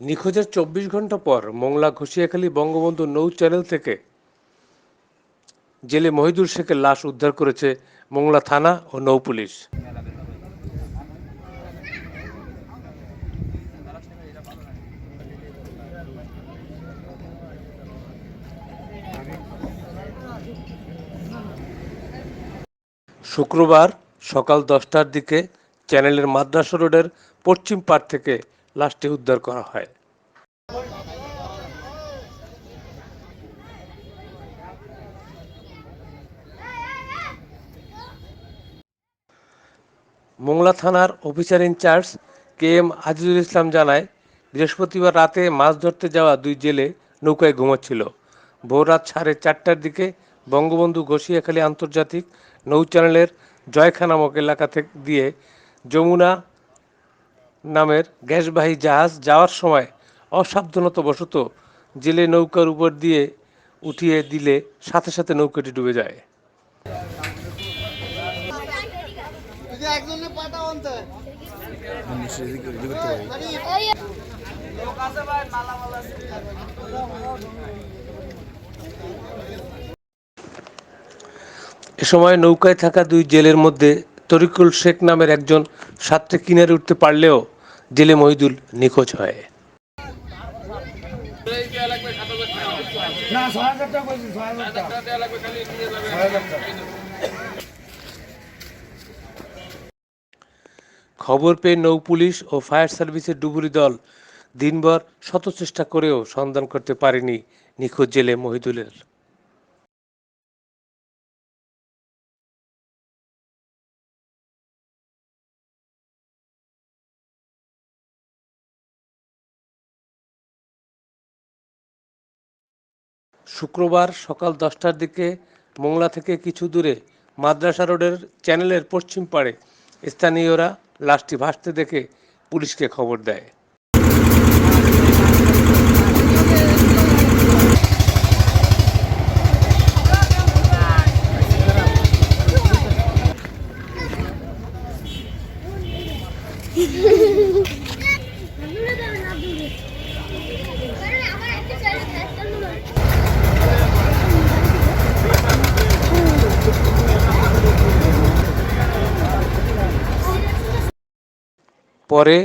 নিখোঁজের চব্বিশ ঘণ্টা পর মোংলা ঘষিয়াখালী বঙ্গবন্ধু নৌ চ্যানেল থেকে জেলে মহিদুল শেখের লাশ উদ্ধার করেছে মোংলা থানা ও নৌ পুলিশ। শুক্রবার সকাল দশটার দিকে চ্যানেলের মাদ্রাসা রোডের পশ্চিম পাড় থেকে লাশটি উদ্ধার করা হয়। মোংলা থানার officer in charge K M Azizul Islam জানায়, বৃহস্পতিবার রাতে মাছ ধরতে যাওয়া দুই জেলে নৌকায় ঘুমাচ্ছিল। ভোর রাত সাড়ে চারটার দিকে বঙ্গবন্ধু ঘষিয়াখালী আন্তর্জাতিক নৌ চ্যানেলের জয়খা নামক এলাকা থেকে, দিয়ে যমুনা নামের গ্যাসবাহী জাহাজ যাওয়ার সময় অসাবধানতাবশত জেলে নৌকার উপর দিয়ে উঠিয়ে দিলে সাথে সাথে নৌকাটি ডুবে যায়। এ সময় নৌকায় থাকা দুই জেলের মধ্যে তরিকুল শেখ নামের একজন সাঁতরে কিনারে উঠতে পারলেও জেলে মহিদুল নিখোঁজ হয়। না ছয় হাজার টাকা বলছি ছয় হাজার টাকা। ছয় হাজার টাকা খবর পেয়ে নৌ পুলিশ ও ফায়ার সার্ভিসের ডুবুরি দল দিনভর শত চেষ্টা করেও সন্ধান করতে পারেনি নিখোঁজ জেলে মহিদুলের। শুক্রবার সকাল দশটার দিকে মোংলা থেকে কিছু দূরে মাদ্রাসা রোডের চ্যানেলের পশ্চিম পাড়ে স্থানীয়রা লাশটি ভাসতে দেখে পুলিশকে খবর দেয় দূরে যাবে না দূরে কারণ আমার একটা চ্যানেল একটা নয় পরে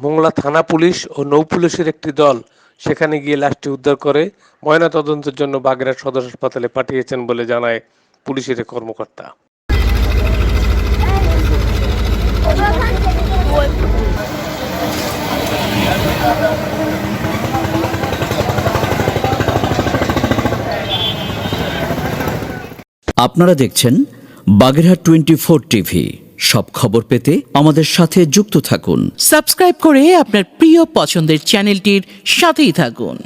মোংলা থানা পুলিশ ও নৌ পুলিশের একটি দল সেখানে গিয়ে লাশটি উদ্ধার করে ময়নাতদন্তের জন্য বাগেরহাট সদর হাসপাতালে পাঠিয়েছেন বলে জানায় পুলিশের কর্মকর্তা। আপনারা দেখছেন বাগেরহাট টোয়েন্টি ফোর টিভি। সব খবর পেতে আমাদের সাথে যুক্ত থাকুন। সাবস্ক্রাইব করে আপনার প্রিয় পছন্দের চ্যানেলটির সাথেই থাকুন।